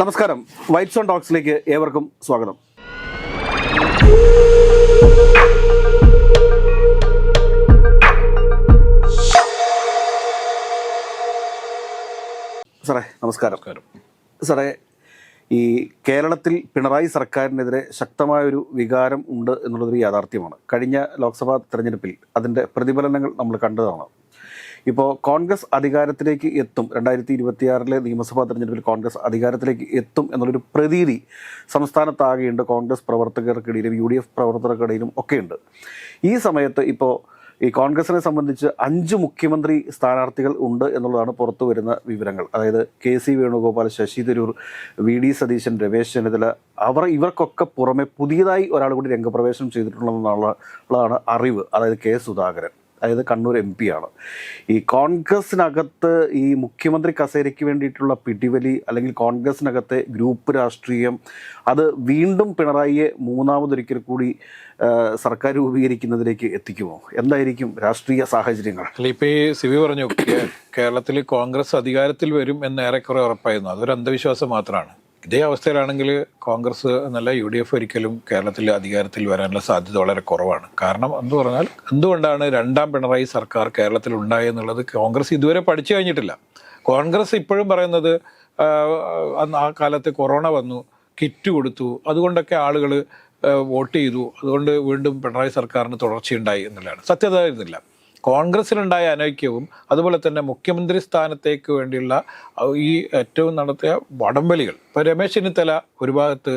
നമസ്കാരം. White zone ടോക്സിലേക്ക് ഏവർക്കും സ്വാഗതം. സാറേ നമസ്കാരം. സാറേ ഈ കേരളത്തിൽ പിണറായി സർക്കാരിനെതിരെ ശക്തമായൊരു വികാരം ഉണ്ട് എന്നുള്ളതൊരു യാഥാർത്ഥ്യമാണ്. കഴിഞ്ഞ ലോക്സഭാ തെരഞ്ഞെടുപ്പിൽ അതിന്റെ പ്രതിഫലനങ്ങൾ നമ്മൾ കണ്ടതാണ്. ഇപ്പോൾ കോൺഗ്രസ് അധികാരത്തിലേക്ക് എത്തും. രണ്ടായിരത്തി ഇരുപത്തിയാറിലെ നിയമസഭാ തെരഞ്ഞെടുപ്പിൽ കോൺഗ്രസ് അധികാരത്തിലേക്ക് എത്തും എന്നുള്ളൊരു പ്രതീതി സംസ്ഥാനത്താകെയുണ്ട് കോൺഗ്രസ് പ്രവർത്തകർക്കിടയിലും യു ഡി എഫ് പ്രവർത്തകർക്കിടയിലും ഒക്കെയുണ്ട്. ഈ സമയത്ത് ഇപ്പോൾ ഈ കോൺഗ്രസിനെ സംബന്ധിച്ച് അഞ്ച് മുഖ്യമന്ത്രി സ്ഥാനാർത്ഥികൾ ഉണ്ട് എന്നുള്ളതാണ് പുറത്തു വരുന്ന വിവരങ്ങൾ. അതായത് K C Venugopal Sasi Tharoor V D Satheesan Ramesh Chennithala അവർ ഇവർക്കൊക്കെ പുറമെ പുതിയതായി ഒരാൾ കൂടി രംഗപ്രവേശനം ചെയ്തിട്ടുള്ളതെന്നുള്ളതാണ് അറിവ്. അതായത് കെ സുധാകരൻ. അതായത് കണ്ണൂർ എം പി ആണ്. ഈ കോൺഗ്രസിനകത്ത് ഈ മുഖ്യമന്ത്രി കസേരയ്ക്ക് വേണ്ടിയിട്ടുള്ള പിടിവലി അല്ലെങ്കിൽ കോൺഗ്രസിനകത്തെ ഗ്രൂപ്പ് രാഷ്ട്രീയം അത് വീണ്ടും പിണറായിയെ മൂന്നാമതൊരിക്കൽ കൂടി സർക്കാർ രൂപീകരിക്കുന്നതിലേക്ക് എത്തിക്കുമോ? എന്തായിരിക്കും രാഷ്ട്രീയ സാഹചര്യങ്ങൾ? അല്ല ഇപ്പോൾ ഈ സിവി പറഞ്ഞു കേരളത്തിൽ കോൺഗ്രസ് അധികാരത്തിൽ വരും എന്ന് ഏറെക്കുറെ ഉറപ്പായിരുന്നു. അതൊരു അന്ധവിശ്വാസം മാത്രമാണ്. ഇതേ അവസ്ഥയിലാണെങ്കിൽ കോൺഗ്രസ് എന്നല്ല യു ഡി എഫ് ഒരിക്കലും കേരളത്തിൽ അധികാരത്തിൽ വരാനുള്ള സാധ്യത വളരെ കുറവാണ്. കാരണം എന്ന് പറഞ്ഞാൽ എന്തുകൊണ്ടാണ് രണ്ടാം പിണറായി സർക്കാർ കേരളത്തിൽ ഉണ്ടായെന്നുള്ളത് കോൺഗ്രസ് ഇതുവരെ പഠിച്ചു കഴിഞ്ഞിട്ടില്ല. കോൺഗ്രസ് ഇപ്പോഴും പറയുന്നത് ആ, കാലത്ത് കൊറോണ വന്നു കിറ്റ് കൊടുത്തു അതുകൊണ്ടൊക്കെ ആളുകൾ വോട്ട് ചെയ്തു അതുകൊണ്ട് വീണ്ടും പിണറായി സർക്കാരിന് തുടർച്ചയുണ്ടായി എന്നുള്ളതാണ്. സത്യത കോൺഗ്രസിലുണ്ടായ അനൈക്യവും അതുപോലെ തന്നെ മുഖ്യമന്ത്രി സ്ഥാനത്തേക്ക് വേണ്ടിയുള്ള ഈ ഏറ്റവും നടത്തിയ വടംവലികൾ. ഇപ്പോൾ രമേശ് ചെന്നിത്തല ഒരു ഭാഗത്ത്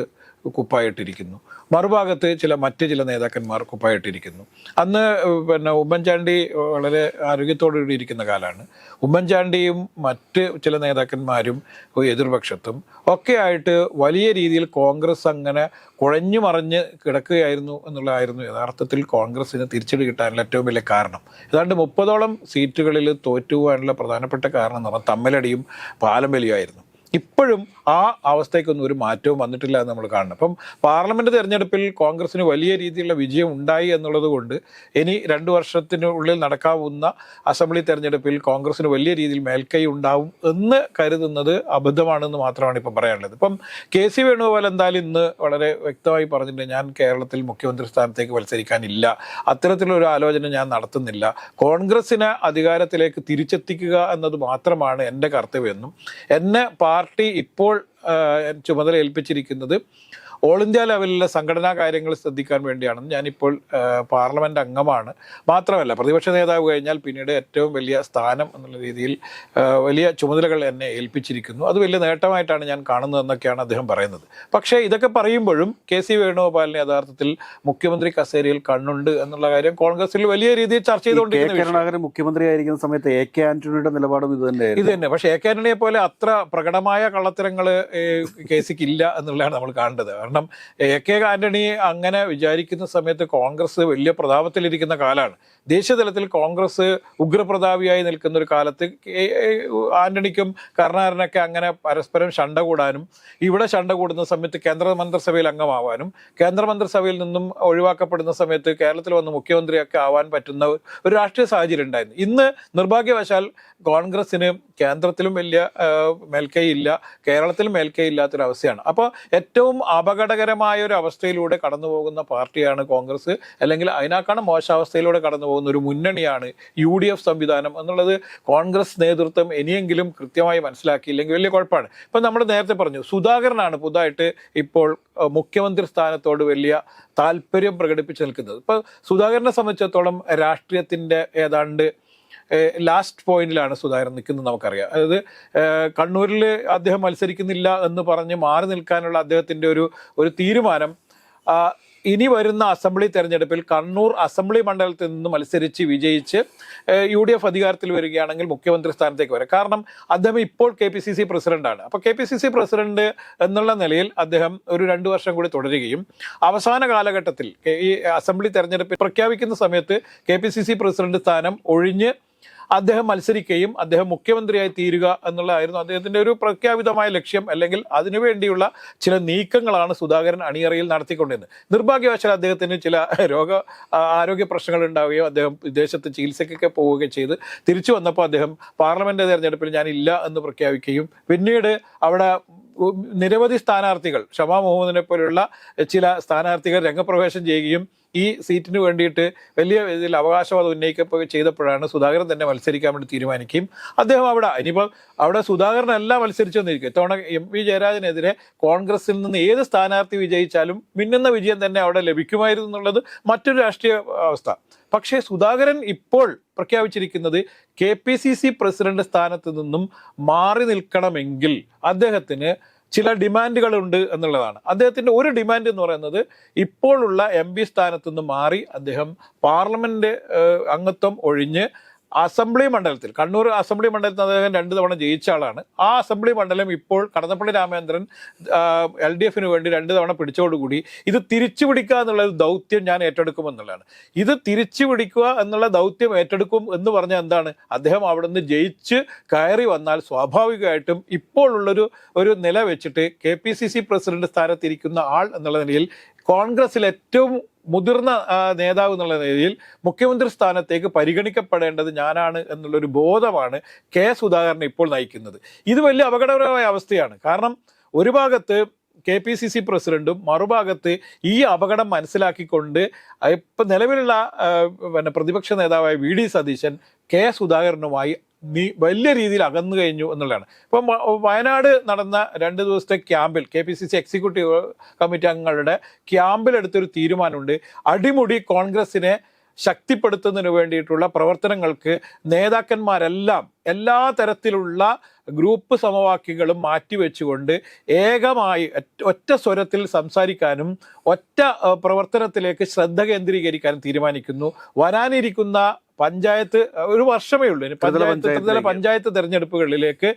കുപ്പായിട്ടിരിക്കുന്നു. മറുഭാഗത്ത് ചില മറ്റ് ചില നേതാക്കന്മാർ കുപ്പായിട്ടിരിക്കുന്നു. അന്ന് പിന്നെ ഉമ്മൻചാണ്ടി വളരെ ആരോഗ്യത്തോടുകൂടി ഇരിക്കുന്ന കാലമാണ് ഉമ്മൻചാണ്ടിയും മറ്റ് ചില നേതാക്കന്മാരും എതിർപക്ഷത്തും ഒക്കെ ആയിട്ട് വലിയ രീതിയിൽ കോൺഗ്രസ് അങ്ങനെ കുഴഞ്ഞു മറിഞ്ഞ് കിടക്കുകയായിരുന്നു എന്നുള്ളതായിരുന്നു യഥാർത്ഥത്തിൽ കോൺഗ്രസ്സിന് തിരിച്ചടി കിട്ടാനുള്ള ഏറ്റവും വലിയ കാരണം. ഏതാണ്ട് മുപ്പതോളം സീറ്റുകളിൽ തോറ്റുപോകാനുള്ള പ്രധാനപ്പെട്ട കാരണം എന്ന് പറഞ്ഞാൽ തമ്മിലടിയും പാലം വലിയായിരുന്നു ഇപ്പോഴും ആ അവസ്ഥയ്ക്കൊന്നും ഒരു മാറ്റവും വന്നിട്ടില്ല എന്ന് നമ്മൾ കാണണം. അപ്പം പാർലമെന്റ് തെരഞ്ഞെടുപ്പിൽ കോൺഗ്രസിന് വലിയ രീതിയിലുള്ള വിജയം ഉണ്ടായി എന്നുള്ളത് കൊണ്ട് ഇനി രണ്ടു വർഷത്തിനുള്ളിൽ നടക്കാവുന്ന അസംബ്ലി തെരഞ്ഞെടുപ്പിൽ കോൺഗ്രസിന് വലിയ രീതിയിൽ മേൽക്കൈ ഉണ്ടാവും എന്ന് കരുതുന്നത് അബദ്ധമാണെന്ന് മാത്രമാണ് ഇപ്പം പറയാനുള്ളത്. ഇപ്പം കെ സി വേണുഗോപാൽ എന്തായാലും ഇന്ന് വളരെ വ്യക്തമായി പറഞ്ഞിട്ടുണ്ട് ഞാൻ കേരളത്തിൽ മുഖ്യമന്ത്രി സ്ഥാനത്തേക്ക് മത്സരിക്കാനില്ല. അത്തരത്തിലൊരു ആലോചന ഞാൻ നടത്തുന്നില്ല. കോൺഗ്രസിനെ അധികാരത്തിലേക്ക് തിരിച്ചെത്തിക്കുക എന്നത് മാത്രമാണ് എന്റെ കർത്തവ്യമെന്നും എന്നെ പാർട്ടി ഇപ്പോൾ ചുമതല ഏൽപ്പിച്ചിരിക്കുന്നത്. ഓൾ ഇന്ത്യ ലെവലിലെ സംഘടനാ കാര്യങ്ങൾ ശ്രദ്ധിക്കാൻ വേണ്ടിയാണ് ഞാനിപ്പോൾ പാർലമെന്റ് അംഗമാണ്. മാത്രമല്ല പ്രതിപക്ഷ നേതാവ് കഴിഞ്ഞാൽ പിന്നീട് ഏറ്റവും വലിയ സ്ഥാനം എന്നുള്ള രീതിയിൽ വലിയ ചുമതലകൾ എന്നെ ഏൽപ്പിച്ചിരിക്കുന്നു. അത് വലിയ നേട്ടമായിട്ടാണ് ഞാൻ കാണുന്നതെന്നൊക്കെയാണ് അദ്ദേഹം പറയുന്നത്. പക്ഷേ ഇതൊക്കെ പറയുമ്പോഴും കെ സി വേണുഗോപാലിന് യഥാർത്ഥത്തിൽ മുഖ്യമന്ത്രി കസേരയിൽ കണ്ണുണ്ട് എന്നുള്ള കാര്യം കോൺഗ്രസിൽ വലിയ രീതിയിൽ ചർച്ച ചെയ്തുകൊണ്ടിരിക്കുന്ന മുഖ്യമന്ത്രി ആയിരിക്കുന്ന സമയത്ത് എ കെ ആന്റണിയുടെ നിലപാടും ഇത് തന്നെ ഇത് തന്നെ. പക്ഷേ എ കെ ആന്റണിയെ പോലെ അത്ര പ്രകടമായ കള്ളത്തരങ്ങൾ കെ സിക്ക് ഇല്ല എന്നുള്ളതാണ് നമ്മൾ കാണേണ്ടത്. കാരണം എ കെ ആന്റണി അങ്ങനെ വിചാരിക്കുന്ന സമയത്ത് കോൺഗ്രസ് വലിയ പ്രതാപത്തിലിരിക്കുന്ന കാലമാണ് ദേശീയ തലത്തിൽ കോൺഗ്രസ് ഉഗ്രപ്രതാപിയായി നിൽക്കുന്ന ഒരു കാലത്ത് ആന്റണിക്കും കരുണാകരനൊക്കെ അങ്ങനെ പരസ്പരം ഷണ്ട കൂടാനും ഇവിടെ ഷണ്ട കൂടുന്ന സമയത്ത് കേന്ദ്ര മന്ത്രിസഭയിൽ അംഗമാവാനും കേന്ദ്ര മന്ത്രിസഭയിൽ നിന്നും ഒഴിവാക്കപ്പെടുന്ന സമയത്ത് കേരളത്തിൽ വന്ന് മുഖ്യമന്ത്രിയൊക്കെ ആവാൻ പറ്റുന്ന ഒരു രാഷ്ട്രീയ സാഹചര്യം ഉണ്ടായിരുന്നു. ഇന്ന് നിർഭാഗ്യവശാൽ കോൺഗ്രസിന് കേന്ദ്രത്തിലും വലിയ മേൽക്കൈ മേൽക്കൈയില്ല കേരളത്തിലും മേൽക്കൈ ഇല്ലാത്തൊരവസ്ഥയാണ് അപ്പോൾ ഏറ്റവും അപകടകരമായ ഒരു അവസ്ഥയിലൂടെ കടന്നു പോകുന്ന പാർട്ടിയാണ് കോൺഗ്രസ്. അല്ലെങ്കിൽ അതിനേക്കാളും മോശാവസ്ഥയിലൂടെ കടന്നു പോകുന്ന ഒരു മുന്നണിയാണ് യു ഡി എഫ് സംവിധാനം എന്നുള്ളത് കോൺഗ്രസ് നേതൃത്വം ഇനിയെങ്കിലും കൃത്യമായി മനസ്സിലാക്കിയില്ലെങ്കിൽ വലിയ കുഴപ്പമാണ്. ഇപ്പം നമ്മൾ നേരത്തെ പറഞ്ഞു സുധാകരനാണ് പുതുതായിട്ട് ഇപ്പോൾ മുഖ്യമന്ത്രി സ്ഥാനത്തോട് വലിയ താല്പര്യം പ്രകടിപ്പിച്ച് നിൽക്കുന്നത്. ഇപ്പം സുധാകരനെ സംബന്ധിച്ചിടത്തോളം രാഷ്ട്രീയത്തിന്റെ ഏതാണ്ട് ലാസ്റ്റ് പോയിന്റിലാണ് സുധാകരൻ നിൽക്കുന്നത് നമുക്കറിയാം. അതായത് കണ്ണൂരിൽ അദ്ദേഹം മത്സരിക്കുന്നില്ല എന്ന് പറഞ്ഞ് മാറി നിൽക്കാനുള്ള അദ്ദേഹത്തിന്റെ ഒരു ഒരു തീരുമാനം ഇനി വരുന്ന അസംബ്ലി തെരഞ്ഞെടുപ്പിൽ കണ്ണൂർ അസംബ്ലി മണ്ഡലത്തിൽ നിന്ന് മത്സരിച്ച് വിജയിച്ച് യു ഡി എഫ് അധികാരത്തിൽ വരികയാണെങ്കിൽ മുഖ്യമന്ത്രി സ്ഥാനത്തേക്ക് വരാം. കാരണം അദ്ദേഹം ഇപ്പോൾ കെ പി സി സി പ്രസിഡന്റാണ് അപ്പോൾ K P C C president എന്നുള്ള നിലയിൽ അദ്ദേഹം ഒരു രണ്ട് വർഷം കൂടി തുടരുകയും അവസാന കാലഘട്ടത്തിൽ ഈ അസംബ്ലി തെരഞ്ഞെടുപ്പ് പ്രഖ്യാപിക്കുന്ന സമയത്ത് K P C C president സ്ഥാനം ഒഴിഞ്ഞ് അദ്ദേഹം മത്സരിക്കുകയും അദ്ദേഹം മുഖ്യമന്ത്രിയായി തീരുക എന്നുള്ളതായിരുന്നു അദ്ദേഹത്തിന്റെ ഒരു പ്രഖ്യാപിതമായ ലക്ഷ്യം അല്ലെങ്കിൽ അതിനുവേണ്ടിയുള്ള ചില നീക്കങ്ങളാണ് സുധാകരൻ അണിയറയിൽ നടത്തിക്കൊണ്ടിരുന്നത്. നിർഭാഗ്യവശാൽ അദ്ദേഹത്തിന് ചില രോഗ ആരോഗ്യ പ്രശ്നങ്ങൾ ഉണ്ടാവുകയോ അദ്ദേഹം വിദേശത്ത് ചികിത്സയ്ക്കൊക്കെ പോവുകയോ ചെയ്ത് തിരിച്ചു വന്നപ്പോൾ അദ്ദേഹം പാർലമെന്റ് തെരഞ്ഞെടുപ്പിൽ ഞാനില്ല എന്ന് പ്രഖ്യാപിക്കുകയും പിന്നീട് അവിടെ നിരവധി സ്ഥാനാർത്ഥികൾ ഷമാ മുഹമ്മദിനെ പോലുള്ള ചില സ്ഥാനാർത്ഥികൾ രംഗപ്രവേശം ചെയ്യുകയും ഈ സീറ്റിന് വേണ്ടിയിട്ട് വലിയ രീതിയിൽ അവകാശവാദം ഉന്നയിക്കപ്പോ ചെയ്തപ്പോഴാണ് സുധാകരൻ തന്നെ മത്സരിക്കാൻ വേണ്ടി തീരുമാനിക്കുകയും അദ്ദേഹം അവിടെ ഇനിയിപ്പോൾ അവിടെ സുധാകരനല്ല മത്സരിച്ചു വന്നിരിക്കും. ഇത്തവണ എം പി ജയരാജനെതിരെ കോൺഗ്രസിൽ നിന്ന് ഏത് സ്ഥാനാർത്ഥി വിജയിച്ചാലും മിന്നുന്ന വിജയം തന്നെ അവിടെ ലഭിക്കുമായിരുന്നു എന്നുള്ളത് മറ്റൊരു രാഷ്ട്രീയ അവസ്ഥ. പക്ഷേ സുധാകരൻ ഇപ്പോൾ പ്രഖ്യാപിച്ചിരിക്കുന്നത് K P C C president സ്ഥാനത്ത് നിന്നും മാറി നിൽക്കണമെങ്കിൽ അദ്ദേഹത്തിന് ചില ഡിമാൻഡുകളുണ്ട് എന്നുള്ളതാണ്. അദ്ദേഹത്തിന്റെ ഒരു ഡിമാൻഡ് എന്ന് പറയുന്നത് ഇപ്പോഴുള്ള എം പി സ്ഥാനത്ത് നിന്ന് മാറി അദ്ദേഹം പാർലമെന്റ് അംഗത്വം ഒഴിഞ്ഞ് അസംബ്ലി മണ്ഡലത്തിൽ കണ്ണൂർ അസംബ്ലി മണ്ഡലത്തിൽ അദ്ദേഹം രണ്ട് തവണ ജയിച്ച ആളാണ്. ആ അസംബ്ലി മണ്ഡലം ഇപ്പോൾ കടന്നപ്പള്ളി രാമചന്ദ്രൻ എൽ ഡി എഫിന് വേണ്ടി രണ്ട് തവണ പിടിച്ചോടുകൂടി ഇത് തിരിച്ചു പിടിക്കുക എന്നുള്ള ഒരു ദൗത്യം ഞാൻ ഏറ്റെടുക്കുമെന്നുള്ളതാണ്. ഇത് തിരിച്ചു പിടിക്കുക എന്നുള്ള ദൗത്യം ഏറ്റെടുക്കും എന്ന് പറഞ്ഞാൽ എന്താണ്? അദ്ദേഹം നിന്ന് ജയിച്ച് കയറി വന്നാൽ സ്വാഭാവികമായിട്ടും ഇപ്പോഴുള്ളൊരു ഒരു നില വെച്ചിട്ട് K P C C president സ്ഥാനത്തിരിക്കുന്ന ആൾ എന്നുള്ള നിലയിൽ കോൺഗ്രസിൽ ഏറ്റവും മുതിർന്ന നേതാവ് എന്നുള്ള നിലയിൽ മുഖ്യമന്ത്രി സ്ഥാനത്തേക്ക് പരിഗണിക്കപ്പെടേണ്ടത് ഞാനാണ് എന്നുള്ളൊരു ബോധമാണ് കെ സുധാകരനെ ഇപ്പോൾ നയിക്കുന്നത്. ഇത് വലിയ അപകടകരമായ അവസ്ഥയാണ്. കാരണം ഒരു ഭാഗത്ത് കെ പി സി സി പ്രസിഡന്റും മറുഭാഗത്ത് ഈ അപകടം മനസ്സിലാക്കിക്കൊണ്ട് ഇപ്പം നിലവിലുള്ള പിന്നെ പ്രതിപക്ഷ നേതാവായ വി ഡി സതീശൻ കെ സുധാകരനുമായി നീ വലിയ രീതിയിൽ അകന്നു കഴിഞ്ഞു എന്നുള്ളതാണ്. ഇപ്പം വയനാട് നടന്ന രണ്ട് ദിവസത്തെ ക്യാമ്പിൽ K P C C executive committee അംഗങ്ങളുടെ ക്യാമ്പിൽ എടുത്തൊരു തീരുമാനമുണ്ട്. അടിമുടി കോൺഗ്രസിനെ ശക്തിപ്പെടുത്തുന്നതിന് വേണ്ടിയിട്ടുള്ള പ്രവർത്തനങ്ങൾക്ക് നേതാക്കന്മാരെല്ലാം എല്ലാ തരത്തിലുള്ള ഗ്രൂപ്പ് സമവാക്യങ്ങളും മാറ്റിവെച്ചുകൊണ്ട് ഏകമായി ഒറ്റ സ്വരത്തിൽ സംസാരിക്കാനും ഒറ്റ പ്രവർത്തനത്തിലേക്ക് ശ്രദ്ധ കേന്ദ്രീകരിക്കാനും തീരുമാനിക്കുന്നു. വരാനിരിക്കുന്ന പഞ്ചായത്ത് ഒരു വർഷമേ ഉള്ളൂ. ഇനി പഞ്ചായത്ത് ത്രിതല പഞ്ചായത്ത് തെരഞ്ഞെടുപ്പുകളിലേക്ക്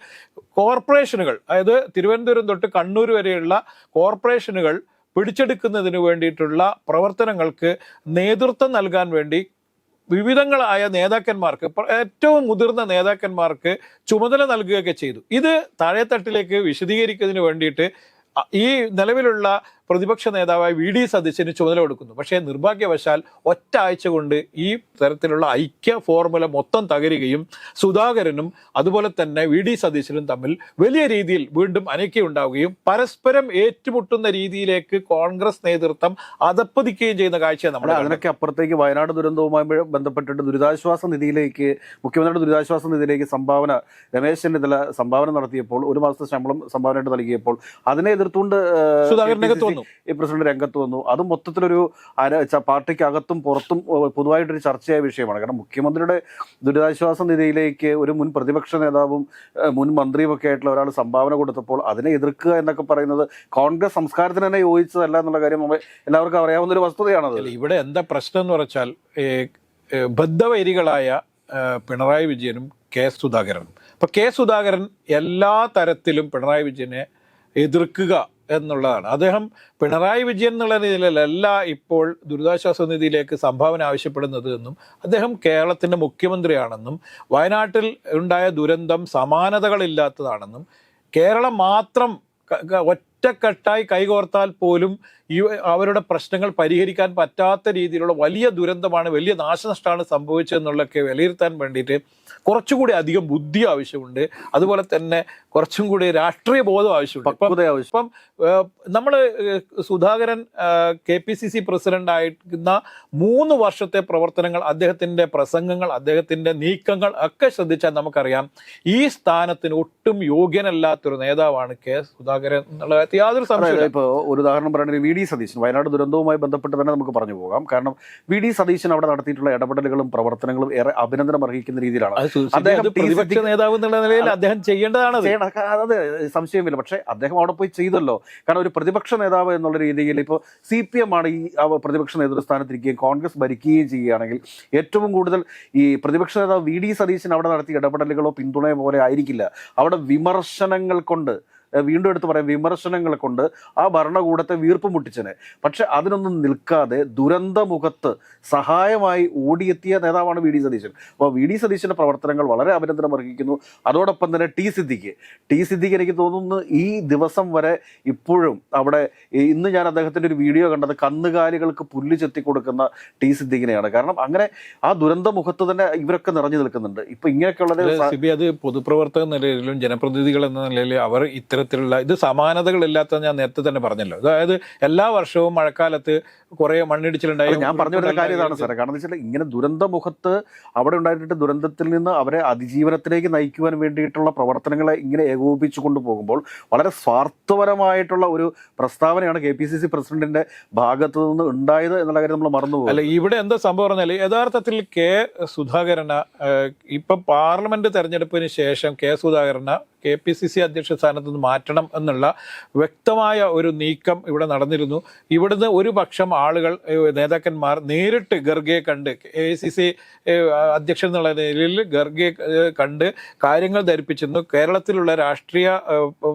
കോർപ്പറേഷനുകൾ അതായത് തിരുവനന്തപുരം തൊട്ട് കണ്ണൂർ വരെയുള്ള കോർപ്പറേഷനുകൾ പിടിച്ചെടുക്കുന്നതിന് വേണ്ടിയിട്ടുള്ള പ്രവർത്തനങ്ങൾക്ക് നേതൃത്വം നൽകാൻ വേണ്ടി വിവിധങ്ങളായ നേതാക്കന്മാർക്ക് ഏറ്റവും മുതിർന്ന നേതാക്കന്മാർക്ക് ചുമതല നൽകുകയൊക്കെ ചെയ്തു. ഇത് താഴെത്തട്ടിലേക്ക് വിശദീകരിക്കുന്നതിന് വേണ്ടിയിട്ട് ഈ നിലവിലുള്ള പ്രതിപക്ഷ നേതാവായ വി ഡി സതീശന് ചുമതല കൊടുക്കുന്നു. പക്ഷേ നിർഭാഗ്യവശാൽ ഒറ്റ ആഴ്ച കൊണ്ട് ഈ തരത്തിലുള്ള ഐക്യ ഫോർമുല മൊത്തം തകരുകയും സുധാകരനും അതുപോലെ തന്നെ വി ഡി സതീശനും തമ്മിൽ വലിയ രീതിയിൽ വീണ്ടും അനയ്ക്കയുണ്ടാവുകയും പരസ്പരം ഏറ്റുമുട്ടുന്ന രീതിയിലേക്ക് കോൺഗ്രസ് നേതൃത്വം അതപ്പതിക്കുകയും ചെയ്യുന്ന കാഴ്ചയാണ് നമ്മൾ അവിടെ അതിനൊക്കെ അപ്പുറത്തേക്ക് വയനാട് ദുരന്തവുമായി ബന്ധപ്പെട്ടിട്ട് ദുരിതാശ്വാസ നിധിയിലേക്ക് മുഖ്യമന്ത്രിയുടെ ദുരിതാശ്വാസ നിധിയിലേക്ക് സംഭാവന രമേശ് ചെന്നിത്തല സംഭാവന നടത്തിയപ്പോൾ ഒരു മാസത്തെ ശമ്പളം സംഭാവനയായിട്ട് നൽകിയപ്പോൾ അതിനെ എതിർത്തുകൊണ്ട് ഏഹ്, ഈ പ്രസിഡന്റ് രംഗത്ത് വന്നു. അത് മൊത്തത്തിലൊരു പാർട്ടിക്ക് അകത്തും പുറത്തും പൊതുവായിട്ടൊരു ചർച്ചയായ വിഷയമാണ്. കാരണം മുഖ്യമന്ത്രിയുടെ ദുരിതാശ്വാസ നിധിയിലേക്ക് ഒരു മുൻ പ്രതിപക്ഷ നേതാവും മുൻ മന്ത്രിയും ഒക്കെ ആയിട്ടുള്ള ഒരാൾ സംഭാവന കൊടുത്തപ്പോൾ അതിനെ എതിർക്കുക എന്നൊക്കെ പറയുന്നത് കോൺഗ്രസ് സംസ്കാരത്തിന് തന്നെ യോജിച്ചതല്ല എന്നുള്ള കാര്യം എല്ലാവർക്കും അറിയാവുന്ന ഒരു വസ്തുതയാണത്. ഇവിടെ എന്താ പ്രശ്നം എന്ന് പറഞ്ഞാൽ ബദ്ധവൈരികളായ പിണറായി വിജയനും കെ സുധാകരനും. അപ്പൊ കെ സുധാകരൻ എല്ലാ തരത്തിലും പിണറായി വിജയനെ എതിർക്കുക എന്നുള്ളതാണ്. അദ്ദേഹം പിണറായി വിജയൻ എന്നുള്ള രീതിയിലല്ല ഇപ്പോൾ ദുരിതാശ്വാസ നിധിയിലേക്ക് സംഭാവന ആവശ്യപ്പെടുന്നത് എന്നും അദ്ദേഹം കേരളത്തിന്റെ മുഖ്യമന്ത്രിയാണെന്നും വയനാട്ടിൽ ഉണ്ടായ ദുരന്തം സമാനതകളില്ലാത്തതാണെന്നും കേരളം മാത്രം ഒറ്റക്കെട്ടായി കൈകോർത്താൽ പോലും ഈ അവരുടെ പ്രശ്നങ്ങൾ പരിഹരിക്കാൻ പറ്റാത്ത രീതിയിലുള്ള വലിയ ദുരന്തമാണ് വലിയ നാശനഷ്ടമാണ് സംഭവിച്ചതെന്നുള്ളതൊക്കെ വിലയിരുത്താൻ വേണ്ടിയിട്ട് കുറച്ചുകൂടി അധികം ബുദ്ധി ആവശ്യമുണ്ട്. അതുപോലെ തന്നെ കുറച്ചും കൂടി രാഷ്ട്രീയ ബോധം ആവശ്യമുണ്ട്. ഇപ്പം നമ്മൾ Sudhakaran K P C C president ആയിരിക്കുന്ന മൂന്ന് വർഷത്തെ പ്രവർത്തനങ്ങൾ അദ്ദേഹത്തിന്റെ പ്രസംഗങ്ങൾ അദ്ദേഹത്തിന്റെ നീക്കങ്ങൾ ഒക്കെ ശ്രദ്ധിച്ചാൽ നമുക്കറിയാം ഈ സ്ഥാനത്തിന് ഒട്ടും യോഗ്യനല്ലാത്തൊരു നേതാവാണ് കെ സുധാകരൻ എന്നുള്ള യാതൊരു സംശയം സംശയമില്ല ഇപ്പോൾ ഒരു ഉദാഹരണം പറയുകയാണെങ്കിൽ വി ഡി സതീശൻ. വയനാട് ദുരന്തവുമായി ബന്ധപ്പെട്ട് തന്നെ നമുക്ക് പറഞ്ഞു പോകാം. കാരണം വി ഡി സതീശൻ അവിടെ നടത്തിയിട്ടുള്ള ഇടപെടലുകളും പ്രവർത്തനങ്ങളും ഏറെ അഭിനന്ദനം അർഹിക്കുന്ന രീതിയിലാണ്. അദ്ദേഹം പ്രതിപക്ഷ TCC നേതാവ് എന്നുള്ള നിലയിൽ അദ്ദേഹം ചെയ്യേണ്ടതാണ് അത്. സംശയമില്ല. പക്ഷേ അദ്ദേഹം അവിടെ പോയി ചെയ്തല്ലോ. കാരണം ഒരു പ്രതിപക്ഷ നേതാവ് എന്നുള്ള രീതിയിൽ ഇപ്പോൾ സി പി എം ആണ് ഈ പ്രതിപക്ഷ നേതൃസ്ഥാനത്തിരിക്കുകയും കോൺഗ്രസ് ഭരിക്കുകയും ചെയ്യുകയാണെങ്കിൽ ഏറ്റവും കൂടുതൽ ഈ പ്രതിപക്ഷ നേതാവ് വി ഡി സതീശൻ അവിടെ നടത്തിയ ഇടപെടലുകളോ പിന്തുണയോ പോലെ ആയിരിക്കില്ല. അവിടെ വിമർശനങ്ങൾ കൊണ്ട് വീണ്ടും എടുത്ത് പറയാം വിമർശനങ്ങൾ കൊണ്ട് ആ ഭരണകൂടത്തെ വീർപ്പ് മുട്ടിച്ചനെ. പക്ഷെ അതിനൊന്നും നിൽക്കാതെ ദുരന്തമുഖത്ത് സഹായമായി ഓടിയെത്തിയ നേതാവാണ് വി ഡി സതീശൻ. അപ്പോൾ വി ഡി സതീശന്റെ പ്രവർത്തനങ്ങൾ വളരെ അഭിനന്ദനം അർഹിക്കുന്നു അതോടൊപ്പം തന്നെ ടി സിദ്ദിഖ്. ടി സിദ്ദിഖ് എനിക്ക് തോന്നുന്നു ഈ ദിവസം വരെ ഇപ്പോഴും അവിടെ ഇന്ന് ഞാൻ അദ്ദേഹത്തിന്റെ ഒരു വീഡിയോ കണ്ടത് കന്നുകാലികൾക്ക് പുല്ല് ചെത്തി കൊടുക്കുന്ന ടി സിദ്ദിഖിനെയാണ്. കാരണം അങ്ങനെ ആ ദുരന്ത മുഖത്ത് തന്നെ ഇവരൊക്കെ നിറഞ്ഞു നിൽക്കുന്നുണ്ട്. ഇപ്പൊ ഇങ്ങനെയൊക്കെയുള്ളത് അത് പൊതുപ്രവർത്തക നിലയിലും ജനപ്രതിനിധികൾ എന്ന നിലയിൽ അവർ ഇത്തരത്തിലുള്ള ഇത് സമാനതകളില്ലാത്ത ഞാൻ നേരത്തെ തന്നെ പറഞ്ഞല്ലോ. അതായത് എല്ലാ വർഷവും മഴക്കാലത്ത് കുറെ മണ്ണിടിച്ചിലുണ്ടായി. ഞാൻ പറഞ്ഞു വരുന്ന കാര്യം സാറേ. കാരണം വെച്ചാൽ ഇങ്ങനെ ദുരന്തമുഖത്ത് അവിടെ ഉണ്ടായിട്ട് ദുരന്തത്തിൽ നിന്ന് അവരെ അതിജീവനത്തിലേക്ക് നയിക്കുവാൻ വേണ്ടിയിട്ടുള്ള പ്രവർത്തനങ്ങളെ ഇങ്ങനെ ഏകോപിപ്പിച്ചു കൊണ്ടുപോകുമ്പോൾ വളരെ സ്വാർത്ഥപരമായിട്ടുള്ള ഒരു പ്രസ്താവനയാണ് കെ പി സി സി പ്രസിഡന്റിന്റെ ഭാഗത്തു നിന്ന് ഉണ്ടായത് എന്നുള്ള കാര്യം നമ്മൾ മറന്നുപോകും അല്ല ഇവിടെ എന്താ സംഭവം പറഞ്ഞാൽ യഥാർത്ഥത്തിൽ കെ സുധാകരന ഇപ്പൊ പാർലമെന്റ് തെരഞ്ഞെടുപ്പിന് ശേഷം കെ സുധാകരന കെ പി സി സി അധ്യക്ഷ സ്ഥാനത്ത് നിന്ന് മാറ്റണം എന്നുള്ള വ്യക്തമായ ഒരു നീക്കം ഇവിടെ നടന്നിരുന്നു. ഇവിടുന്ന് ഒരു പക്ഷം ആളുകൾ നേതാക്കന്മാർ നേരിട്ട് ഗർഗയെ കണ്ട് എ സി സി അധ്യക്ഷൻ എന്നുള്ള നിലയിൽ ഏഹ്, കണ്ട് കാര്യങ്ങൾ ധരിപ്പിച്ചിരുന്നു. കേരളത്തിലുള്ള രാഷ്ട്രീയ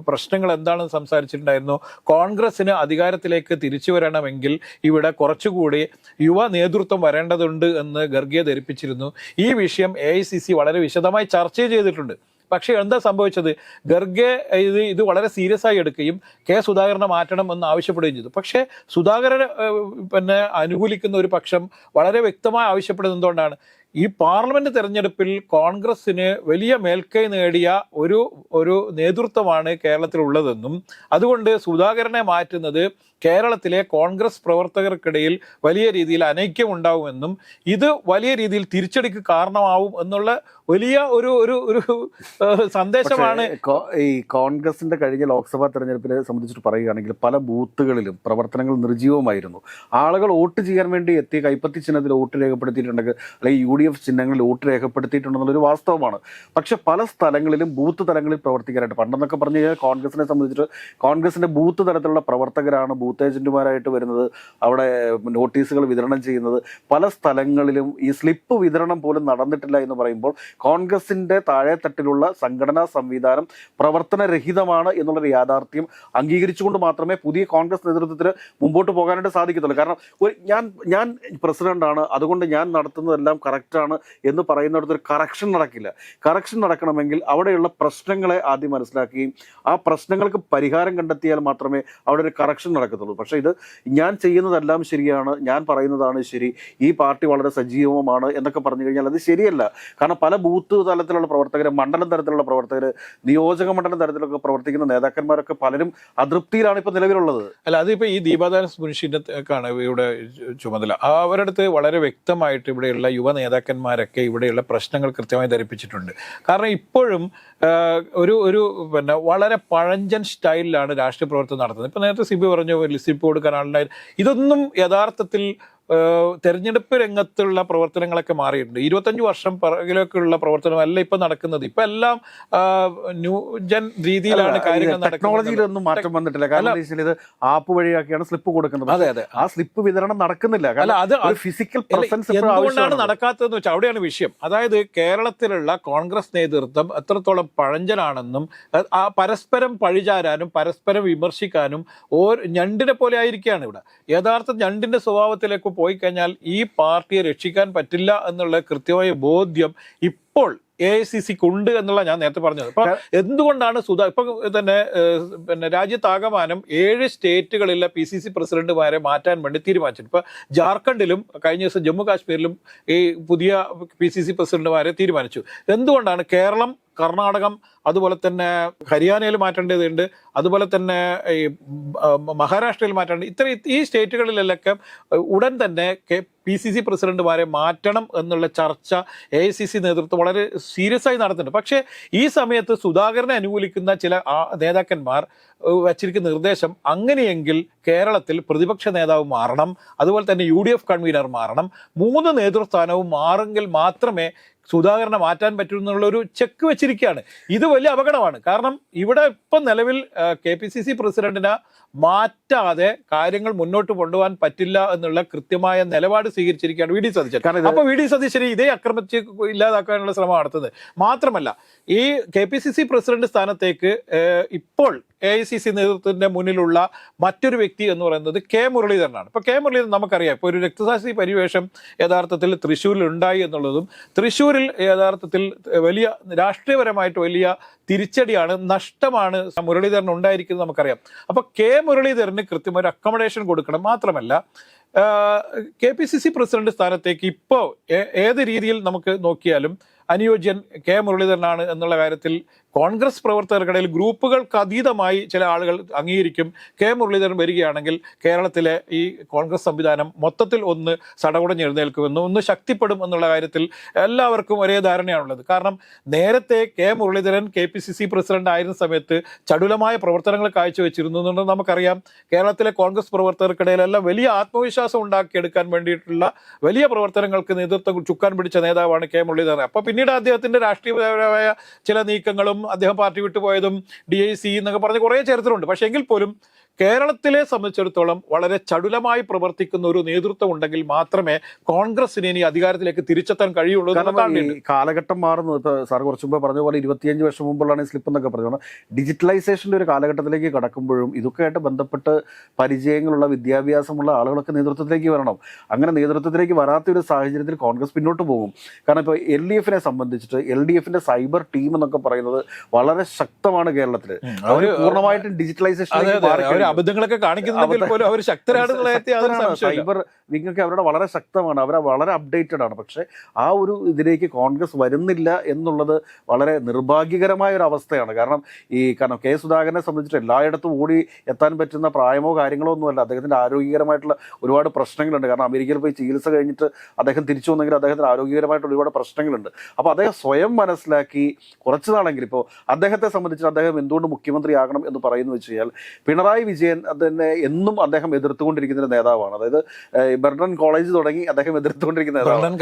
പ്രശ്നങ്ങൾ എന്താണെന്ന് സംസാരിച്ചിട്ടുണ്ടായിരുന്നു. കോൺഗ്രസിന് അധികാരത്തിലേക്ക് തിരിച്ചു വരണമെങ്കിൽ ഇവിടെ കുറച്ചുകൂടി യുവ നേതൃത്വം വരേണ്ടതുണ്ട് എന്ന് ഗർഗയെ ധരിപ്പിച്ചിരുന്നു. ഈ വിഷയം എ വളരെ വിശദമായി ചർച്ച ചെയ്തിട്ടുണ്ട്. പക്ഷേ എന്താ സംഭവിച്ചത്? ഗർഗെ ഇത് ഇത് വളരെ സീരിയസ് ആയി എടുക്കുകയും കെ സുധാകരനെ മാറ്റണം എന്ന് ആവശ്യപ്പെടുകയും ചെയ്തു. പക്ഷേ സുധാകരനെ പിന്നെ അനുകൂലിക്കുന്ന ഒരു പക്ഷം വളരെ വ്യക്തമായി ആവശ്യപ്പെടുന്നത് എന്തുകൊണ്ടാണ്? ഈ പാർലമെന്റ് തെരഞ്ഞെടുപ്പിൽ കോൺഗ്രസിന് വലിയ മേൽക്കൈ നേടിയ ഒരു ഒരു നേതൃത്വമാണ് കേരളത്തിലുള്ളതെന്നും അതുകൊണ്ട് സുധാകരനെ മാറ്റുന്നത് കേരളത്തിലെ കോൺഗ്രസ് പ്രവർത്തകർക്കിടയിൽ വലിയ രീതിയിൽ അനൈക്യം ഉണ്ടാവുമെന്നും ഇത് വലിയ രീതിയിൽ തിരിച്ചടിക്ക് കാരണമാവും എന്നുള്ള വലിയ ഒരു ഒരു ഒരു സന്ദേശമാണ്. ഈ കോൺഗ്രസിന്റെ കഴിഞ്ഞ ലോക്സഭാ തെരഞ്ഞെടുപ്പിനെ സംബന്ധിച്ചിട്ട് പറയുകയാണെങ്കിൽ പല ബൂത്തുകളിലും പ്രവർത്തനങ്ങൾ നിർജീവമായിരുന്നു ആളുകൾ വോട്ട് ചെയ്യാൻ വേണ്ടി എത്തിയ കൈപ്പത്തി ചിഹ്നത്തിൽ വോട്ട് രേഖപ്പെടുത്തിയിട്ടുണ്ടെങ്കിൽ അല്ലെങ്കിൽ യു ഡി എഫ് ചിഹ്നങ്ങളിൽ വോട്ട് രേഖപ്പെടുത്തിയിട്ടുണ്ടെന്നുള്ളൊരു വാസ്തവമാണ്. പക്ഷെ പല സ്ഥലങ്ങളിലും ബൂത്ത് തലങ്ങളിൽ പ്രവർത്തിക്കാനായിട്ട് പണ്ടെന്നൊക്കെ പറഞ്ഞു കഴിഞ്ഞാൽ കോൺഗ്രസിനെ സംബന്ധിച്ചിട്ട് കോൺഗ്രസിന്റെ ബൂത്ത് തലത്തിലുള്ള പ്രവർത്തകരാണ് ഏജന്റുമാരായിട്ട് വരുന്നത് അവിടെ നോട്ടീസുകൾ വിതരണം ചെയ്യുന്നത് പല സ്ഥലങ്ങളിലും ഈ സ്ലിപ്പ് വിതരണം പോലും നടന്നിട്ടില്ല എന്ന് പറയുമ്പോൾ കോൺഗ്രസിന്റെ താഴെത്തട്ടിലുള്ള സംഘടനാ സംവിധാനം പ്രവർത്തനരഹിതമാണ് എന്നുള്ളൊരു യാഥാർത്ഥ്യം അംഗീകരിച്ചുകൊണ്ട് മാത്രമേ പുതിയ കോൺഗ്രസ് നേതൃത്വത്തിന് മുമ്പോട്ട് പോകാനായിട്ട് സാധിക്കത്തുള്ളൂ. കാരണം ഞാൻ ഞാൻ പ്രസിഡന്റാണ് അതുകൊണ്ട് ഞാൻ നടത്തുന്നതെല്ലാം കറക്റ്റാണ് എന്ന് പറയുന്നിടത്തൊരു കറക്ഷൻ നടക്കില്ല. കറക്ഷൻ നടക്കണമെങ്കിൽ അവിടെയുള്ള പ്രശ്നങ്ങളെ ആദ്യം മനസ്സിലാക്കുകയും ആ പ്രശ്നങ്ങൾക്ക് പരിഹാരം കണ്ടെത്തിയാൽ മാത്രമേ അവിടെ ഒരു കറക്ഷൻ നടക്കത്തുള്ളൂ പക്ഷേ ഇത് ഞാൻ ചെയ്യുന്നതെല്ലാം ശരിയാണ് ഞാൻ പറയുന്നതാണ് ശരി ഈ പാർട്ടി വളരെ സജീവമാണ് എന്നൊക്കെ പറഞ്ഞു കഴിഞ്ഞാൽ അത് ശരിയല്ല. കാരണം പല ബൂത്ത് തലത്തിലുള്ള പ്രവർത്തകർ മണ്ഡലം തലത്തിലുള്ള പ്രവർത്തകർ നിയോജക മണ്ഡലം തലത്തിലൊക്കെ പ്രവർത്തിക്കുന്ന നേതാക്കന്മാരൊക്കെ പലരും അതൃപ്തിയിലാണ് ഇപ്പോൾ നിലവിലുള്ളത്. അല്ല അതിപ്പോ ഈ ദീപാദാസ് മുൻഷിന്റെ ാണ് ഇവിടെ ചുമതല. അവരുടെ അടുത്ത് വളരെ വ്യക്തമായിട്ട് ഇവിടെയുള്ള യുവ നേതാക്കന്മാരൊക്കെ ഇവിടെയുള്ള പ്രശ്നങ്ങൾ കൃത്യമായി ധരിപ്പിച്ചിട്ടുണ്ട്. കാരണം ഇപ്പോഴും ഒരു ഒരു പിന്നെ വളരെ പഴഞ്ചൻ സ്റ്റൈലിലാണ് രാഷ്ട്രീയ പ്രവർത്തനം നടത്തുന്നത്. ഇപ്പൊ നേരത്തെ സിബി പറഞ്ഞു ലിസിപ്പ് കൊടുക്കാൻ ആളുണ്ടായിരുന്നു ഇതൊന്നും യഥാർത്ഥത്തിൽ തെരഞ്ഞെടുപ്പ് രംഗത്തുള്ള പ്രവർത്തനങ്ങളൊക്കെ മാറിയിട്ടുണ്ട്. ഇരുപത്തഞ്ച് വർഷം പിറകിലൊക്കെയുള്ള പ്രവർത്തനമല്ല ഇപ്പൊ നടക്കുന്നത്. ഇപ്പൊ എല്ലാം ന്യൂ ന്യൂജൻ രീതിയിലാണ് കാര്യങ്ങൾ ടെക്നോളജിയിലൊന്നും മാറ്റം വന്നിട്ടില്ല. കാരണം ഇത് ആപ്പ് വഴിയാക്കിയാണ് സ്ലിപ്പ് കൊടുക്കുന്നത്. അതെ അതെ. ആ സ്ലിപ്പ് വിതരണം നടക്കുന്നില്ല. അല്ല അത് ഫിസിക്കൽ പ്രസൻസ് എന്തുകൊണ്ടാണ് നടക്കാത്തതെന്ന് വെച്ചാൽ അവിടെയാണ് വിഷയം. അതായത് കേരളത്തിലുള്ള കോൺഗ്രസ് നേതൃത്വം എത്രത്തോളം പഴഞ്ചനാണെന്നും ആ പരസ്പരം പഴിചാരാനും പരസ്പരം വിമർശിക്കാനും ഓരോ ഞണ്ടിനെ പോലെ ആയിരിക്കുകയാണ് ഇവിടെ. യഥാർത്ഥ ഞണ്ടിന്റെ സ്വഭാവത്തിലേക്ക് പോയി കഴിഞ്ഞാൽ ഈ പാർട്ടിയെ രക്ഷിക്കാൻ പറ്റില്ല എന്നുള്ള കൃത്യമായ ബോധ്യം ഇപ്പോൾ എ ഐ സി സിക്ക് ഉണ്ട് എന്നുള്ള ഞാൻ നേരത്തെ പറഞ്ഞത്. അപ്പൊ എന്തുകൊണ്ടാണ് സുധാ ഇപ്പൊ തന്നെ പിന്നെ രാജ്യത്താകമാനം ഏഴ് സ്റ്റേറ്റുകളിലെ പി സി സി പ്രസിഡന്റുമാരെ മാറ്റാൻ വേണ്ടി തീരുമാനിച്ചു ഇപ്പൊ ജാർഖണ്ഡിലും കഴിഞ്ഞ ദിവസം ജമ്മു കാശ്മീരിലും ഈ പുതിയ പി സി സി പ്രസിഡന്റുമാരെ തീരുമാനിച്ചു. എന്തുകൊണ്ടാണ് കേരളം കർണാടകം അതുപോലെ തന്നെ ഹരിയാനയിൽ മാറ്റേണ്ടതുണ്ട് അതുപോലെ തന്നെ ഈ മഹാരാഷ്ട്രയിൽ മാറ്റേണ്ട ഇത്ര ഈ സ്റ്റേറ്റുകളിലൊക്കെ ഉടൻ തന്നെ പി സി സി പ്രസിഡന്റുമാരെ മാറ്റണം എന്നുള്ള ചർച്ച എ ഐ സി സി നേതൃത്വം വളരെ സീരിയസ് ആയി നടത്തുന്നുണ്ട്. പക്ഷേ ഈ സമയത്ത് സുധാകരനെ അനുകൂലിക്കുന്ന ചില നേതാക്കന്മാർ വച്ചിരിക്കുന്ന നിർദ്ദേശം അങ്ങനെയെങ്കിൽ കേരളത്തിൽ പ്രതിപക്ഷ നേതാവ് മാറണം അതുപോലെ തന്നെ യു ഡി എഫ് കൺവീനർ മാറണം മൂന്ന് നേതൃസ്ഥാനവും മാറെങ്കിൽ മാത്രമേ സുധാകരനെ മാറ്റാൻ പറ്റും എന്നുള്ള ഒരു ചെക്ക് വെച്ചിരിക്കുകയാണ്. ഇത് വലിയ അപകടമാണ്. കാരണം ഇവിടെ ഇപ്പം നിലവിൽ കെ പി സി സി പ്രസിഡന്റിനെ മാറ്റാതെ കാര്യങ്ങൾ മുന്നോട്ട് കൊണ്ടുപോകാൻ പറ്റില്ല എന്നുള്ള കൃത്യമായ നിലപാട് സ്വീകരിച്ചിരിക്കുകയാണ് വി ഡി സതീശൻ. അപ്പൊ വി ഡി സതീശൻ ഇതേ അക്രമത്തിൽ ഇല്ലാതാക്കാനുള്ള ശ്രമം നടത്തുന്നത്. മാത്രമല്ല ഈ K P C C president സ്ഥാനത്തേക്ക് ഇപ്പോൾ എ ഐ സി സി നേതൃത്വത്തിന്റെ മുന്നിലുള്ള മറ്റൊരു വ്യക്തി എന്ന് പറയുന്നത് കെ മുരളീധരനാണ്. ഇപ്പൊ കെ മുരളീധരൻ നമുക്കറിയാം ഇപ്പൊ ഒരു രക്തസാക്ഷി പരിവേഷം യഥാർത്ഥത്തിൽ തൃശ്ശൂരിൽ ഉണ്ടായി എന്നുള്ളതും തൃശ്ശൂരിൽ യഥാർത്ഥത്തിൽ വലിയ രാഷ്ട്രീയപരമായിട്ട് വലിയ തിരിച്ചടിയാണ് നഷ്ടമാണ് മുരളീധരൻ ഉണ്ടായിരിക്കുന്നത് നമുക്കറിയാം. അപ്പൊ കെ മുരളീധരന് കൃത്യം ഒരു അക്കോമഡേഷൻ കൊടുക്കണം മാത്രമല്ല K P C C president സ്ഥാനത്തേക്ക് ഇപ്പോ ഏത് രീതിയിൽ നമുക്ക് നോക്കിയാലും അനുയോജ്യൻ കെ മുരളീധരനാണ് എന്നുള്ള കാര്യത്തിൽ കോൺഗ്രസ് പ്രവർത്തകർക്കിടയിൽ ഗ്രൂപ്പുകൾക്ക് അതീതമായി ചില ആളുകൾ അംഗീകരിക്കും. കെ മുരളീധരൻ വരികയാണെങ്കിൽ കേരളത്തിലെ ഈ കോൺഗ്രസ് സംവിധാനം മൊത്തത്തിൽ ഒന്ന് സടകുടഞ്ഞെഴുന്നേൽക്കുമെന്നും ഒന്ന് ശക്തിപ്പെടും എന്നുള്ള കാര്യത്തിൽ എല്ലാവർക്കും ഒരേ ധാരണയാണുള്ളത്. കാരണം നേരത്തെ K Muraleedharan K P C C president ആയിരുന്ന സമയത്ത് ചടുലമായ പ്രവർത്തനങ്ങൾ കാഴ്ചവെച്ചിരുന്നു എന്നുള്ളത് നമുക്കറിയാം. കേരളത്തിലെ കോൺഗ്രസ് പ്രവർത്തകർക്കിടയിലെല്ലാം വലിയ ആത്മവിശ്വാസം ഉണ്ടാക്കിയെടുക്കാൻ വേണ്ടിയിട്ടുള്ള വലിയ പ്രവർത്തനങ്ങൾക്ക് നേതൃത്വം ചുക്കാൻ പിടിച്ച നേതാവാണ് കെ മുരളീധരൻ. അപ്പോൾ പിന്നീട് അദ്ദേഹത്തിന്റെ രാഷ്ട്രീയപരമായ ചില നീക്കങ്ങളും അദ്ദേഹം പാർട്ടി വിട്ടുപോയതും ഡി ഐ സി എന്നൊക്കെ പറഞ്ഞ് കുറേ ചരിത്രമുണ്ട്. പക്ഷേ എങ്കിൽ പോലും കേരളത്തിലെ സംബന്ധിച്ചിടത്തോളം വളരെ ചടുലമായി പ്രവർത്തിക്കുന്ന ഒരു നേതൃത്വം ഉണ്ടെങ്കിൽ മാത്രമേ കോൺഗ്രസിന് ഇനി അധികാരത്തിലേക്ക് തിരിച്ചെത്താൻ കഴിയുള്ളൂ കാലഘട്ടം മാറുന്നത് ഇപ്പൊ സാർ കുറച്ച് മുമ്പ് പറഞ്ഞ പോലെ ഇരുപത്തിയഞ്ച് വർഷം മുമ്പുള്ളതാണ് ഈ സ്ലിപ്പ് എന്നൊക്കെ പറഞ്ഞു. ഡിജിറ്റലൈസേഷന്റെ ഒരു കാലഘട്ടത്തിലേക്ക് കടക്കുമ്പോഴും ഇതൊക്കെ ആയിട്ട് ബന്ധപ്പെട്ട് പരിചയങ്ങളുള്ള വിദ്യാഭ്യാസമുള്ള ആളുകളൊക്കെ നേതൃത്വത്തിലേക്ക് വരണം. അങ്ങനെ നേതൃത്വത്തിലേക്ക് വരാത്ത ഒരു സാഹചര്യത്തിൽ കോൺഗ്രസ് പിന്നോട്ട് പോകും. കാരണം ഇപ്പോൾ എൽ ഡി എഫിനെ സംബന്ധിച്ചിട്ട് എൽ ഡി എഫിന്റെ സൈബർ ടീം എന്നൊക്കെ പറയുന്നത് വളരെ ശക്തമാണ് കേരളത്തിൽ അവർ അവർ പൂർണമായിട്ടും അതെ അബദ്ധങ്ങളൊക്കെ കാണിക്കുന്നുണ്ടെങ്കിൽ പോലും അവർ സൈബർ വിങ്ങൊക്കെ അവരുടെ വളരെ ശക്തമാണ്. അവരെ വളരെ അപ്ഡേറ്റഡ് ആണ്. പക്ഷെ ആ ഒരു ഇതിലേക്ക് കോൺഗ്രസ് വരുന്നില്ല എന്നുള്ളത് വളരെ നിർഭാഗ്യകരമായ ഒരു അവസ്ഥയാണ്. കാരണം ഈ കാരണം കെ സുധാകരനെ സംബന്ധിച്ചിട്ട് എല്ലായിടത്തും ഓടി എത്താൻ പറ്റുന്ന പ്രായമോ കാര്യങ്ങളോ ഒന്നുമല്ല. അദ്ദേഹത്തിന്റെ ആരോഗ്യകരമായിട്ടുള്ള ഒരുപാട് പ്രശ്നങ്ങളുണ്ട്. കാരണം അമേരിക്കയിൽ പോയി ചികിത്സ കഴിഞ്ഞിട്ട് അദ്ദേഹം തിരിച്ചു വന്നെങ്കിൽ അദ്ദേഹത്തിന് ആരോഗ്യകരമായിട്ടുള്ള ഒരുപാട് പ്രശ്നങ്ങളുണ്ട്. അപ്പോൾ അദ്ദേഹം സ്വയം മനസ്സിലാക്കി കുറച്ച് നാളെങ്കിലും ഇപ്പോൾ അദ്ദേഹത്തെ സംബന്ധിച്ച് അദ്ദേഹം എന്തുകൊണ്ട് മുഖ്യമന്ത്രിയാകണം എന്ന് പറയുന്നു വെച്ച് കഴിഞ്ഞാൽ പിണറായി വിജയൻ തന്നെ എന്നും അദ്ദേഹം എതിർത്തുകൊണ്ടിരിക്കുന്ന ഒരു നേതാവാണ്. അതായത് ബെർഡൺ കോളേജ് തുടങ്ങി അദ്ദേഹം എതിർത്തുകൊണ്ടിരിക്കുന്ന നേതാവാണ്.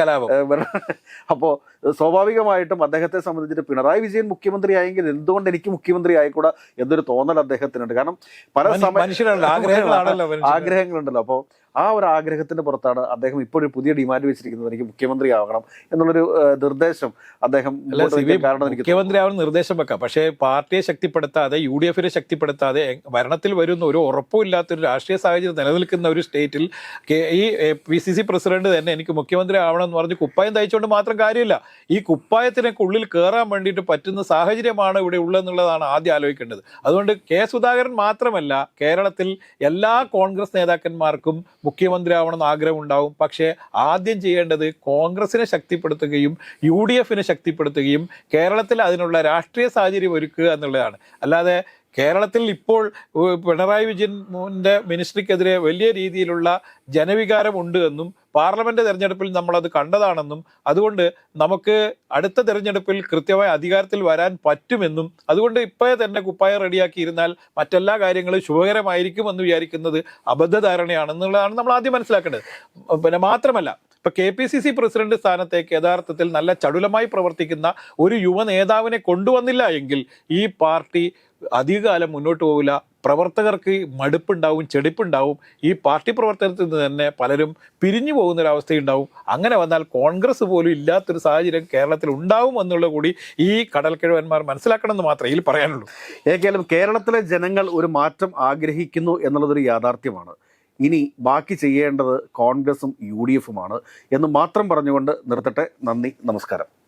അപ്പോൾ സ്വാഭാവികമായിട്ടും അദ്ദേഹത്തെ സംബന്ധിച്ചിട്ട് പിണറായി വിജയൻ മുഖ്യമന്ത്രി ആയെങ്കിൽ എന്തുകൊണ്ട് എനിക്ക് മുഖ്യമന്ത്രി ആയിക്കൂടാ എന്നൊരു തോന്നൽ അദ്ദേഹത്തിനുണ്ട്. കാരണം പല സമയ ആഗ്രഹങ്ങളുണ്ടല്ലോ. അപ്പോൾ ആ ഒരു ആഗ്രഹത്തിന്റെ പുറത്താണ് അദ്ദേഹം ഇപ്പോഴും പുതിയ ഡിമാൻഡ് വെച്ചിരിക്കുന്നത്. എനിക്ക് മുഖ്യമന്ത്രി ആവണം എന്നുള്ളൊരു നിർദ്ദേശം അദ്ദേഹം മുഖ്യമന്ത്രി ആവണം നിർദ്ദേശം വെക്കാം. പക്ഷേ പാർട്ടിയെ ശക്തിപ്പെടുത്താതെ യു ഡി എഫിനെ ശക്തിപ്പെടുത്താതെ ഭരണത്തിൽ വരുന്ന ഒരു ഉറപ്പുമില്ലാത്തൊരു രാഷ്ട്രീയ സാഹചര്യം നിലനിൽക്കുന്ന ഒരു സ്റ്റേറ്റിൽ ഈ പി സി സി പ്രസിഡന്റ് തന്നെ എനിക്ക് മുഖ്യമന്ത്രി ആവണം എന്ന് പറഞ്ഞ് കുപ്പായം തയ്ച്ചുകൊണ്ട് മാത്രം കാര്യമില്ല. ഈ കുപ്പായത്തിനൊക്കെ ഉള്ളിൽ കയറാൻ വേണ്ടിയിട്ട് പറ്റുന്ന സാഹചര്യമാണ് ഇവിടെ ഉള്ളതെന്നുള്ളതാണ് ആദ്യം ആലോചിക്കേണ്ടത്. അതുകൊണ്ട് കെ സുധാകരൻ മാത്രമല്ല കേരളത്തിൽ എല്ലാ കോൺഗ്രസ് നേതാക്കന്മാർക്കും മുഖ്യമന്ത്രി ആവണമെന്ന് ആഗ്രഹം ഉണ്ടാവും പക്ഷേ ആദ്യം ചെയ്യേണ്ടത് കോൺഗ്രസിനെ ശക്തിപ്പെടുത്തുകയും യു ഡി എഫിനെ ശക്തിപ്പെടുത്തുകയും കേരളത്തിൽ അതിനുള്ള രാഷ്ട്രീയ സാഹചര്യം ഒരുക്കുക എന്നുള്ളതാണ്. അല്ലാതെ കേരളത്തിൽ ഇപ്പോൾ പിണറായി വിജയന്റെ മിനിസ്ട്രിക്കെതിരെ വലിയ രീതിയിലുള്ള ജനവികാരം ഉണ്ട് എന്നും പാർലമെന്റ് തിരഞ്ഞെടുപ്പിൽ നമ്മൾ അത് കണ്ടതാണെന്നും അതുകൊണ്ട് നമുക്ക് അടുത്ത തിരഞ്ഞെടുപ്പിൽ കൃത്യമായ അധികാരത്തിൽ വരാൻ പറ്റുമെന്നും അതുകൊണ്ട് ഇപ്പോഴേ തന്നെ കുപ്പായ റെഡിയാക്കിയിരുന്നാൽ മറ്റെല്ലാ കാര്യങ്ങളും ശുഭകരമായിരിക്കും എന്ന് വിചാരിക്കുന്നത് അബദ്ധധാരണയാണെന്നുള്ളതാണ് നമ്മൾ ആദ്യം മനസ്സിലാക്കേണ്ടത്. പിന്നെ മാത്രമല്ല ഇപ്പൊ K P C C president സ്ഥാനത്തേക്ക് യഥാർത്ഥത്തിൽ നല്ല ചടുലമായി പ്രവർത്തിക്കുന്ന ഒരു യുവ നേതാവിനെ കൊണ്ടുവന്നില്ല എങ്കിൽ ഈ പാർട്ടി അധികകാലം മുന്നോട്ട് പോകില്ല. പ്രവർത്തകർക്ക് മടുപ്പുണ്ടാവും ചെടിപ്പുണ്ടാവും. ഈ പാർട്ടി പ്രവർത്തനത്തിൽ നിന്ന് തന്നെ പലരും പിരിഞ്ഞു പോകുന്നൊരവസ്ഥയുണ്ടാവും. അങ്ങനെ വന്നാൽ കോൺഗ്രസ് പോലും ഇല്ലാത്തൊരു സാഹചര്യം കേരളത്തിൽ ഉണ്ടാവും എന്നുള്ള കൂടി ഈ കടൽക്കിഴവന്മാർ മനസ്സിലാക്കണമെന്ന് മാത്രമേ ഇതിൽ പറയാനുള്ളൂ. ഏതായാലും കേരളത്തിലെ ജനങ്ങൾ ഒരു മാറ്റം ആഗ്രഹിക്കുന്നു എന്നുള്ളതൊരു യാഥാർത്ഥ്യമാണ്. ഇനി ബാക്കി ചെയ്യേണ്ടത് കോൺഗ്രസും യു ഡി എഫുമാണ് എന്ന് മാത്രം പറഞ്ഞുകൊണ്ട് നിർത്തട്ടെ. നന്ദി നമസ്കാരം.